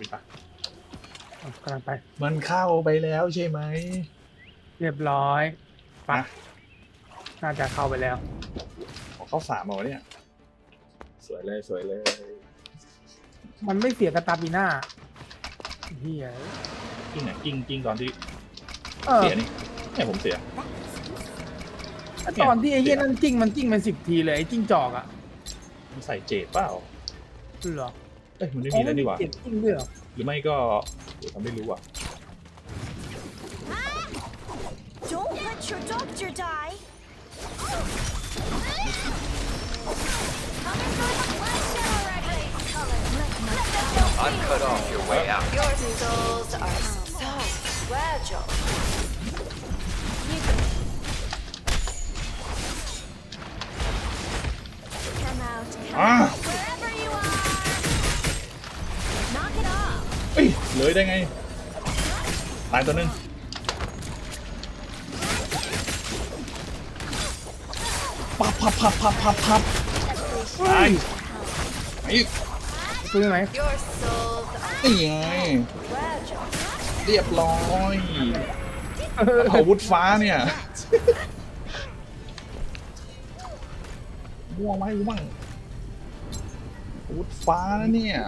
บินไปอะกำลังไป มันเข้าไปแล้วใช่ไหมเรียบร้อย ไปนะน่าจะเข้าไปแล้ว ขอเข้าสามเอาเนี่ย สวยเลยสวยเลย มันไม่เสียกระตาปีหน้าเฮียกิ้งไหนกิ้งกิ้งตอนที่เออเสียนี่เนี่ยผมเสีย ตอนที่ไอ้เฮียนั่นจิ้งมันจิ้งเป็นสิบทีเลยไอ้จิ้งจอกอะมันใส่เจดเปล่าเหรอเอ้ยมันไม่มีแล้วดีกว่าเก็บจิ้งด้วยเหรอ หรือไม่ก็เดี๋ยวทำไม่รู้อะ Don't let your doctor die. Coming for the flesh already. Let my I'm cut off your way out. Your souls are so fragile. You can come out. Come อ่า เอ้ยเลยได้ไง ตายตัวหนึงปับพับพับพับพับพับตายไอ้ซื้อไหม Your souls are นี่ไง fragile. เรียบร้อยเอออาวุธฟ้าเนี่ยม่วงไหมกูบ้างอาวุธฟ้านะเนี่ย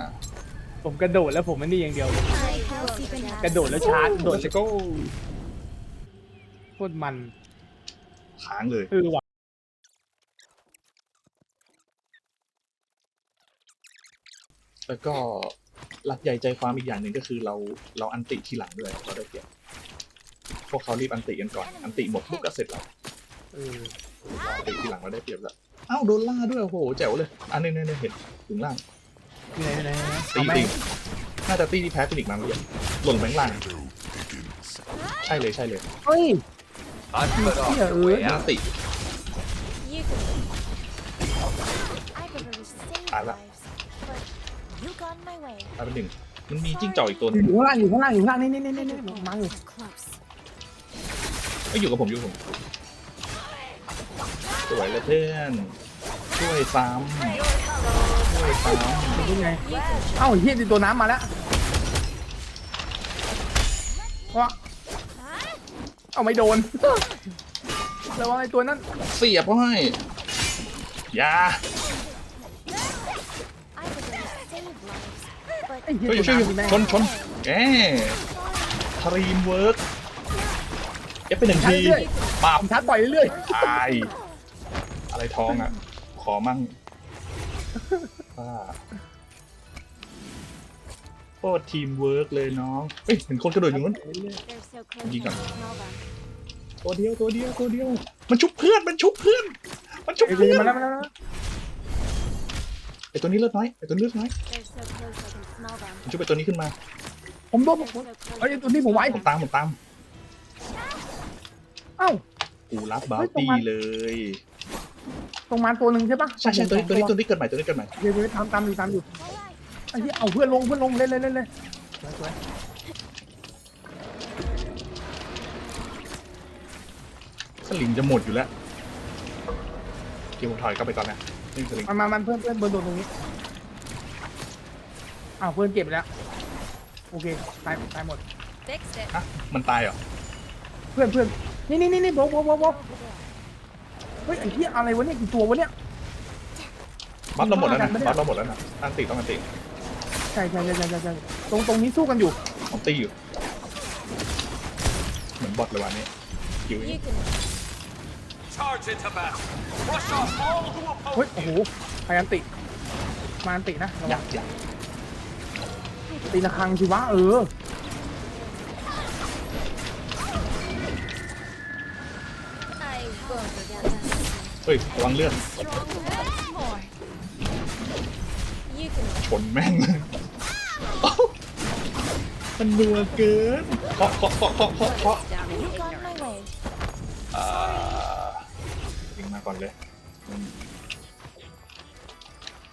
ผมกระโดดแล้วผมไม่นี่อย่างเดียวเลย I won't forget. กระโดดแล้วชาร์จโดดจะก็โคตรมันค้างเลยเออว่ะแล้วก็หลักใหญ่ใจความอีกอย่างหนึ่งก็คือเราเราอันติทีหลังด้วยเราได้เปรียบพวกเขารีบอันติกันก่อน อันติหมดปุ๊บก็เสร็จแล้วเออเราอันติทีหลังเราได้เปรียบแล้วอ้าวโดนล่าด้วยโอ้โหแจ๋วเลย อันนี้นี่เห็นถึงล่าง ไหนไหนไหนตีเอาไหมตีน่าจะตีที่แพ้ฟินิกส์มาเมื่อกี้หล่นแบงค์ล่างใช่เลยใช่เลยเฮ้ย I'm cut off Yeah, your way อัน out. ติ You can. I could really save Ah, that- lives, but you got in my way. ตายเป็นหนึ่งมันมีจิ้งจอกอีกตัวหอนึงยู่ข้างล่างอยู่ข้างล่างอยู่ข้างล่างนี่นี่นี่นี่นี่มังอยู่ Close. ไม่อยู่กับผมอยู่กับผมสวยเลยเพื่อนช่วยซ้ำช่วยซ้เป็น ไง You can. เอ้าเฮียติดตัวน้ำมาแล้ววะ Huh? เอาไม่โดนระวังไอ้ตัวนั้นำเสียบเขาให้อยา I could really save lives, but ไอ้เฮียช่วยอยู่ตัวช่วยอยู่น้ำนี่แม่งชนชนแกทรีมเวิร์กเอฟไปหนึ่งทีปาบผมชาร์จปล่อยเรื่อยตาย อะไรทองอะ ขอมั่ง ป้าโคตรทีมเวิร์กเลยน้องเฮ้ยเห็นคนกระโดดอยู่นู้น they're so close. You I got- can smell them. ตัวเดียวตัวเดียวตัวเดียว มันชุบเพื่อนมันชุบเพื่อน มันชุบๆไอ้เพื่อนมาแล้วมาแล้วมาแล้วไอตัวนี้เลือดน้อยไอตัวนี้เลือดน้อย They're so close. I can smell them. มันชุบไปตัวนี้ขึ้นมา ผมโดน They're so close. เอ้ยตัวนี้ผมไว้ผมตามผมตาม เอ้า กูรับบาวตี้เลยต รงมาตัวหนึ่งใช่ปะใช่ใช่ตัวนี้ตัวนี้ตัวนี้เกิดใหม่ตัวนี้เกิดใหม่เดี๋ยวเดี๋ยวตามตามอยู่ตามอยู่ Alright. ไอ้ที่เอาเพื่อนลงเพื่อนลงเล่นเล่นเล่นเล่นสวยสวยสลิงจะหมดอยู่แล้วเกี่ยวผมถอยกลับไปก่อนนะนี่สลิงมามามันเพื่อนเพื่อนเบิร์นโดนตรงนี้อ้าวเพื่อนเก็บไปแล้วโอเคตายตายหมด Fixed it. ฮะมันตายเหรอเพื่อนเพื่อนนี่นี่นี่นี่โบะโบะโบะโบะ เฮ้ยไอ้ที่อะไรวะเนี่ยกี่ตัววะเนี่ยบัฟเราหมดแล้วนะไม่ได้บัฟเราหมดแล้วนะอันติต้องอันติใช่ใช่ใช่ใช่ใช่ใช่ตรงตรงนี้สู้กันอยู่ผมตีอยู่ เหมือนบอทเลยวันนี้คิว You can. Charge into battle. Brush off all who เฮ้ย oppose โอ้โหพยันติ มาอันตินะระอวัยางกอยากตีละครังสิวะเออ เฮ้ยระวังเลื่อน Stronger. More. You can. ชนแม่งเลยเอ้ามันนัวเกินเคาะเคาะเคาะเคาะเคาะเคาะ You got in my way. อ่ายิงมาก่อนเลยอืม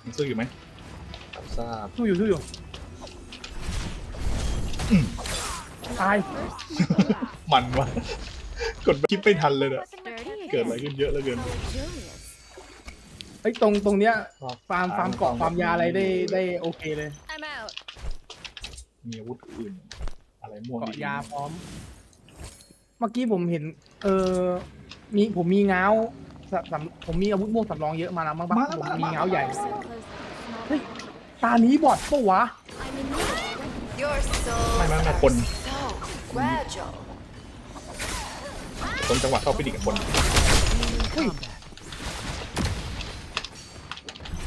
ยังสู้อยู่ไหมรับทราบสู้อยู่สู้อยู่อืมตายมันวะกดคลิปไม่ทันเลยเนี่ย Dirty เกิดอะไรขึ้นเยอะเหลือเกิน Luxurious. เฮ้ยตรงตรงเนี้ยฟาร์มฟาร์มเกาะฟาร์มยาอะไรได้ได้โอเคเลย I'm out. มีอาวุธอื่น อะไรม่วงเกาะดีๆยาพร้อม เมื่อกี้ผมเห็น เออมีผมมีเงาสสำผมมีอาวุธม่วงสำรองเยอะมาแล้วมั้งปะผมมีเงาใหญ่ So close to the small เฮ้ยตานี้บอดปะวะ I'm in need. Your soul ไม่ไม่ไม่คน so fragile. ตรงจังหวะเข้าฟินิกกับคน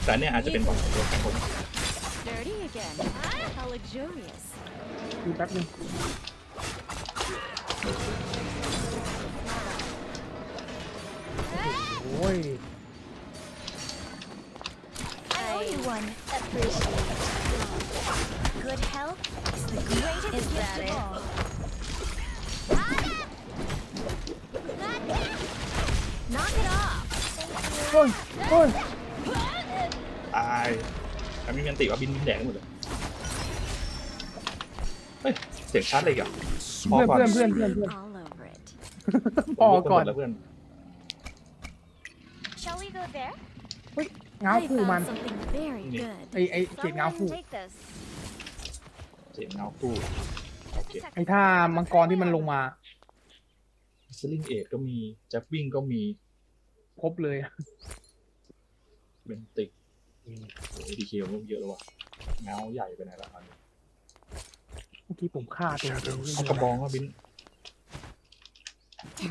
แต่อันเนี่ยอาจจะเป็นของตัวของคน Dirty again. How luxurious. ดูแป๊บนึงโอ้ย I owe you one. Appreciate it. Good health is the greatest is gift of all. เฮ้ยเฮ้ยตายแต่มีเงินติว่าบินบินแดงหมดเลย เฮ้ย เสียงชาร์จเลยอะพอเพื่อนก่อนเพื่อนเพื่อนเพื่อนเพื่อน All over it. พอก่อนแล้วเพื่อน Shall we go there? เฮ้ยเงา I คู่มัน found something very Yeah. good. ไอไอเศษเงา Someone คู่ take this. เสียงเงาคู่โอเคไอท่ามังกรที่มันลงมาสลิงเอทก็มีแจ็บวิ่งก็มี ครบเลยเบนติกโอ้ดีเคมันเยอะแล้วว่ะเงาใหญ่ไปไหนละอันนี้เมื่อกี้ผมฆ่าตัวเองเอากระบองว่าบิน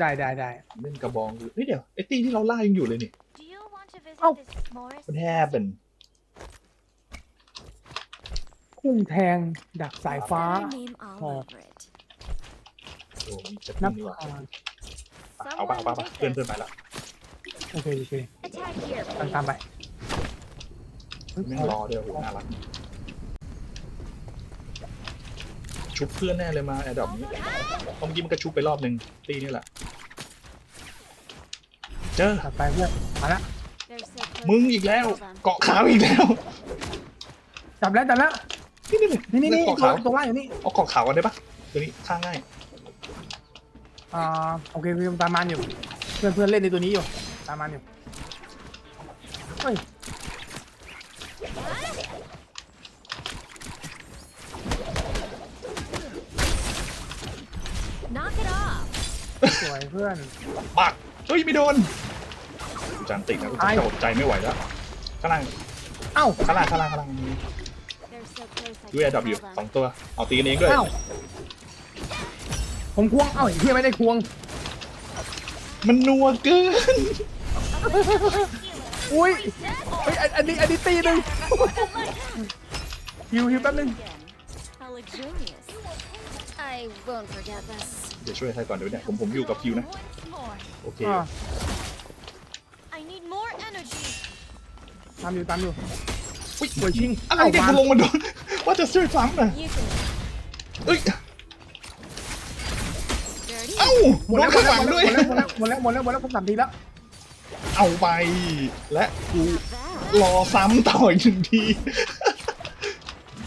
ได้ได้ได้เล่นกระบองดูเฮ้ยเดี๋ยวไอ้ตี้ที่เราล่ายังอยู่เลยนี่ Do you want to visit Oh. this Morris? มันแทบเป็นพุ่งแทงดักสายฟ้า My name all Oh. over it. โอ้มีแจ็บนัวิ่บงนี่ว่ะอ่าเอาป่ะเอาป่ะเอาป่ะเพื่อนเพื่อนไปละ โอเคโอเค Attack here, ตาม please. ตามไปเฮ้ยแม่งรอเดี๋ยวโหน่ารักชุบเพื่อนแน่เลยมาแอดดอปนี้เพราะเมื่อกี้มันก็ชุบไปรอบหนึ่งตีนี่แหละ เจอถัดไปเพื่อนมาละ They're so close มึง to อีกแล้ว kill them. เกาะขาวอีกแล้ว จับแล้วจับแล้ว นี่นี่นี่นี่นี่เกาะตัวขาวตัวล่างอยู่นี่ เอาเกาะขาวกันได้ปะตัวนี้ฆ่าง่าย อ่าโอเคคือตามมันอยู่ เพื่อนเพื่อนเล่นในตัวนี้อยู่ ตามมันอยู่เฮ้ย Knock it off. สวยเพื่อนปักเฮ้ยไม่โดนกูจานติดนะกูตายจะอดใจไม่ไหวแล้วข้างล่างเอ้าข้างล่างข้างล่างข้างล่าง They're so close. I ดูแอดดอ can't ปอยู่ tell สอง them. ตัวเอาตีกันเองด้วยเอ้าผมควงเอ้าไอ้เฮียไม่ได้ควง มันนัวเกิน อุ้ยเฮ้ยอันอันนี้อันนี้ตีหนึ่งฮิวฮิวแป๊บนึง Again. How luxurious. I won't forget this. เดี๋ยวช่วยใครก่อนเดี๋ยวเนี่ยผมผมอยู่กับคิวนะ Once more. โอเค อ่า I need more energy. ตามอยู่ตามอยู่อุ๊ยสวยชิงอะไรเนี่ยกูลงมาโดนว่าจะซื้อซ้ำนะ You can เอ้ย dirty. เอ้าหมดโดแล้นวข้างหลังด้วย หมดแล้วหมดแล้วหมดแล้วหมดแล้วหมดแล้วผมสามทีแล้วเอาไป และกู That รอซ้ำต่ออีกหนึ่งที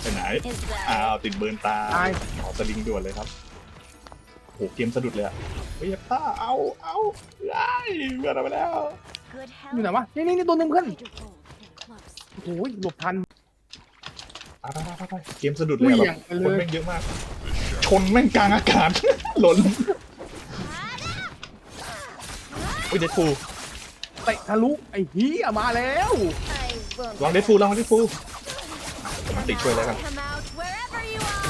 ไปไหน is อ้า that. ว ติดเบิร์นตาตายขอสลิงด่วนเลยครับโหเกมสะดุดเลยอะเฮ้ยป้าเอาเอาไอ้เพื่อนเอาไปแล้ว Good อยู่ไหน health. วะนี่นี่นี่ตัวหนึ่งเพื่อน Hydro gold. They're close. โอ้โหหลบทัน ไปไปไปไปเกมสะดุดเลยอะเหวี่แบยงบไปเลย คนแม่งเยอะมาก ชนแม่งกลางอากาศ หล่น อุ้ยเดดฟูลเตะทะลุไอ้เฮียมาแล้ว I won't. ลองเดดฟูลลองเดดฟูลมันติดช่วยแล้วกัน Come out wherever you are.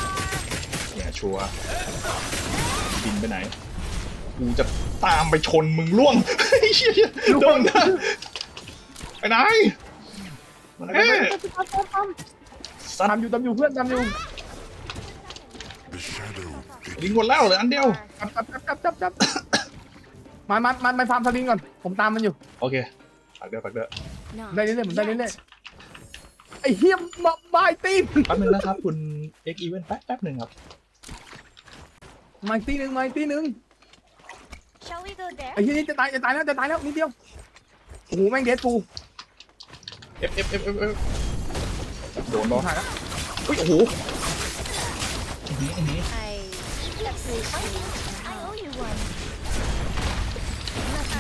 เนี่ยชัวร์บินไปไหน กูจะตามไปชนมึงล่วงเหี้ยโดนนะไปไหนมาเอ้ยสัตตามว์อยู่ตามอยู่เพื่อนตามอยู่ลิงหมดแล้วเหลืออันเดียวจับจับจับจับจับจับ มามามาไปฟาร์มสลิงก่อน ผมตามมันอยู่ โอเคปักเด้อปักเด้อ Not ได้เรื่อยๆผมได้เรื่อย yet. ๆไอ้เฮียมาบายตีนแป๊บนึงนะครับคุณเอ็กอีเวนแป๊บแป๊บหนึ่งครับ มาอีกตีหนึ่งมาอีกตีหนึ่ง Shall we go there? ไอ้เฮียนี่จะตายจะตายแล้วจะตายแล้วนิดเดียวโอ้โหแม่งเดดฟูเอฟเอฟเอฟเอฟเอฟโดนบอลถ่ายแล้วอุ้ยโอ้โหอื้อหืออื้อหือ I appreciate it. I owe you one.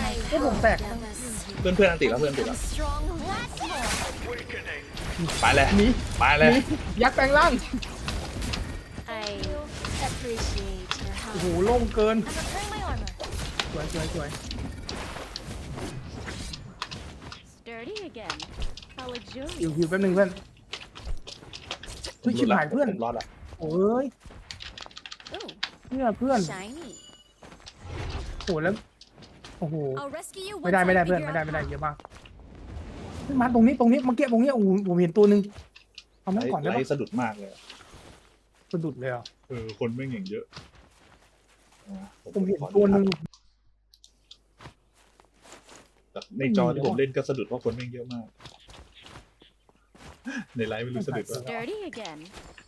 I พวกผมแตก forget this. เพื่อนเพื่อนอันติดแล้วเพื่อนอันติด I'm แล้ว strong once more. ไปเลยหนีไปหเลยนียักษ์แปลงร่าง Appreciate your โอ้โห help. โล่งเกิน I'm repairing my armor. สวยสวยสวย Sturdy again. How หิว luxurious. หิวแป๊บนึงเพื่อนเฮ้ยชิบหายเพื่อนผมรอดละโอ้ย Ooh, เนี่ยเพื่อน shiny. โอ้โหแล้ว โอ้โห I'll rescue you ไม่ once ได้ I ไม่ได้เพื่อน figure ไม่ได้ out ไม่ได้ how. เยอะมากเฮ้ยมาตรงนี้ตรงนี้เมื่อกี้ตรงนี้โอ้โหผมเห็นตัวหนึ่งเอามันก่อนได้ไล่ปะสะดุดมากเลยอะสะดุดเลยเหรอะเออคนไม่งอย่างเยอะอะผมเห็นขอตัวหนึ่งแต่ในจอที่ผมเล่นก็สะดุดเพราะคนไม่งเยอะมาก ในไลฟ์ไม่รู้สะดุดว่า Sturdy again.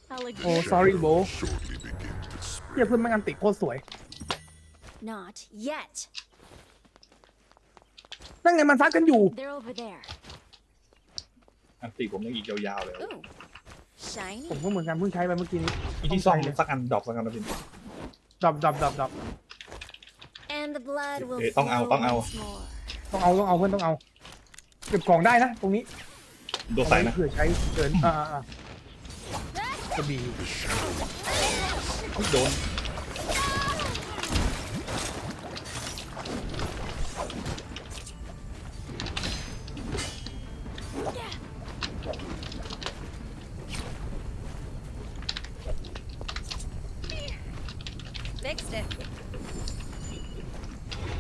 How โอ้ luxurious. sorry bro เฮียเพื่อนแม่งอันติโคตรสวย Not yet. นั่นไงมันซัดกันอยู่ They're over there. อันติผมยังอีกยาวๆเลย Ooh, shiny. ผมก็เหมือนกันเพิ่งใช้ไปเมื่อกี้นี้อีที่ซ่อมสักอันดอกสักอันนะพี่ ดรอปดรอปดรอปดรอป And the blood will เอ๊ะต้องเอา flow ต้องเอา once more. ต้องเอาต้องเอาเพื่อนต้องเอา เก็บของได้นะ ตรงนี้โดนใส่นะเผื่อใช้เกินอ่าอ่าอ่ากระบี่โดน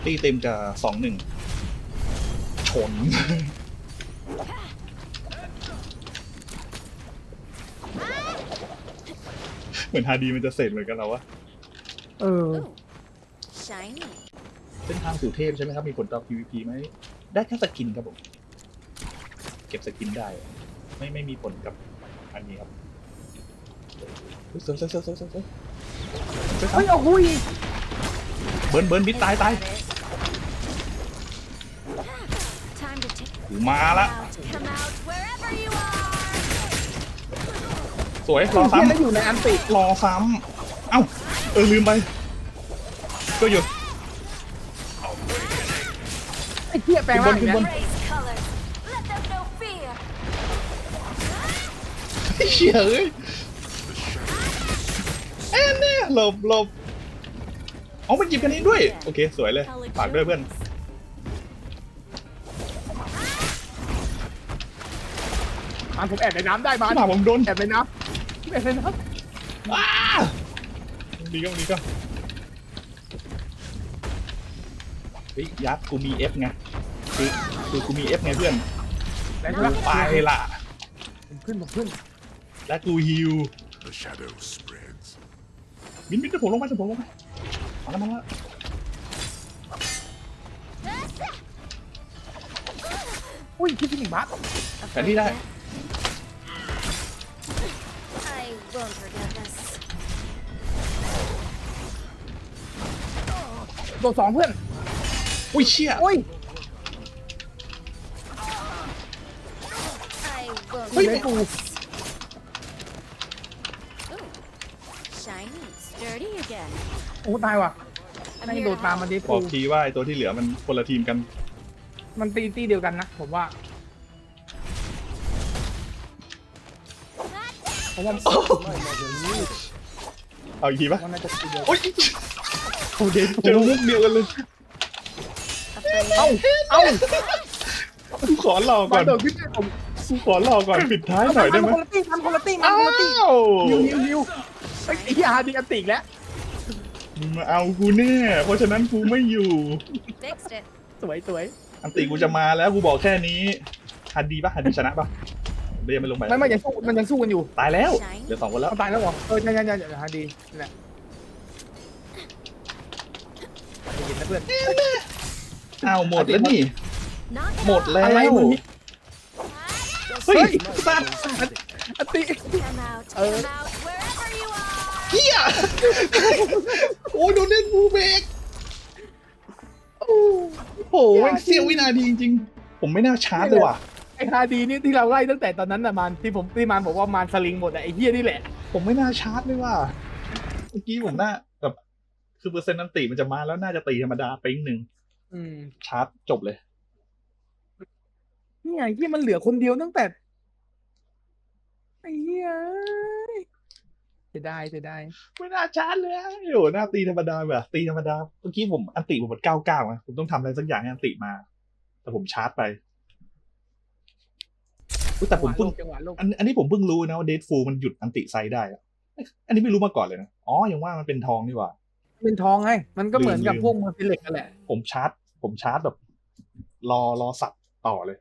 ตีเต็มจะสองหนึ่งชน เหมือนฮาดีมันจะเสร็จเหมือนกันเราวะเออ Ooh, shiny. เส้นทางสู่เทพใช่ไหมครับ มีผลต่อ PVP ไหม ได้แค่สกินครับผม เก็บสกินได้ ไม่ไม่มีผลกับอันนี้ครับเฮ้ยเสือเสือเสือเสือเสือเสือเฮ้ยเอาหุยเบิร์นเบิร์นบิดตายตาย Time to take หูมาละ out. Come out wherever you are. สวยรอเฮียแล้วซ้ำอยู่ในอันติรอซ้ำ เอ้า เออ ลืมไป ก็อยู่ ไอ้เฮียแปลงร่างอีกขึ้นบนแล้ว Race colors. Let them know fear. ไอ้เชี่ยเอ้ยแอนแน่หลบหลบเอามันหยิบกันเองด้วย โอเค สวยเลย How ฝากด้วยเพื่อน มันผมแอบในน้ำได้มาหมาผมโดนแอบในน้ำแอบในน้อ้าดีก็ดีก็เฮ้ยยัดกูมีเอฟไงคือคือกูมีเอฟไงเพื่อนำแล้วกูนะไปละผมขึ้นผมขึ้น และกูฮิว The shadow spreads. มินมินจะผมลงมาจะผมลงมามาแล้วมาแล้วอุ้ยคิดที่หนึ่งบาทแผนที่ได้ โดนสองเพื่อน อุ้ยเชี่ยโอ้ย I won't เฮ้ย forget กู this. Ooh, shiny. Sturdy again. โอ้ตายว่ะ I'm ไม่ here โด to นตามมา help. ดิบปูอกทีว่าไอตัวที่เหลือมันคนละทีมกัน มันตีตีเดียวกันนะ ผมว่า เพราะว่าเอาอีกทีปะมันน่าจะตีเดียวกันโอ้ย โอเคเจอมุกเดียวกันเลย Afraid เอ้า เอ้ากูขอรอก่มาอนโดดขึ้นไปผมกูขอรอก่อนปิดท้ายหน่อยได้ไหมทำคนละตีทำคนละตีมาอ้าคนละตีวฮิวฮิวฮิวไอ้ยไอ้เหี้ยฮาดีอันติอีกแล้วมึงมาเอากูแน่เพราะฉะนั้นกูไม่อยู่ fixed it. สวยสวยอันติกูจะมาแล้วกูบอกแค่นี้ฮันดีปะฮันดีชนะปะเดี๋ยวยังไม่ลงไปไม่ไม่ยังสู้มันยังสู้กันอยู่ตายแล้วเหลือสองคนแล้วเขาตายแล้วเหรอเออใช่ใช่ใช่ใช่ฮาดีนี่แหละใจเย็ นนะเพื่อนอ้าวหมดแล้วนี่ Knock it หมด off. แล้วอะไรมึงเฮ้ยสัตว์อันติ Come out. Uh, Come out wherever you are. เฮียโอ้ยโดนเล่นบูเบกโอ้โหแม่งเสี้ยววินาทีจริงๆ ผมไม่น่าชาร์จเลยว่ะไอ้ฮาดีนี่ที่เราไล่ตั้งแต่ตอนนั้นน่ะมันที่ผมที่มันบอกว่ามันสลิงหมดอะไอ้เหี้ยนี่แหละ ผมไม่น่าชาร์จเลยว่ะเมื่อกี้ผมน่าแบบ คือเปอร์เซ็นต์นันติมันจะมาแล้วน่าจะตีธรรมดาปิ๊งหนึ่งอืมชาร์จจบเลยนี่ไงที่มันเหลือคนเดียวตั้งแต่ไอ้เหี้ยใจจะได้จะได้ ไม่น่าชาร์จเลยโอ้โหหน้าตีธรรมดาแบบตีธรรมดาเมื่อกี้ผมอันติผมมันเก้าเก้าไงผมต้องทำอะไรสักอย่างให้อันติมา แต่ผมชาร์จไปอุ๊ยแต่ผมเพิ่งจังหวะโลกอันอันนี้ผมเพิ่งรู้นะว่าเดดฟูมันหยุดอันติไซด์ได้อะอันนี้ไม่รู้มาก่อนเลยนะ อ๋อยังว่ามันเป็นทองนี่หว่า เป็นทองไง มันก็เหมือนกับลืมพวกมันเป็นเหล็กกันแหละ ผมชาร์จ ผมชาร์จแบบ รอรอสับต่อเลย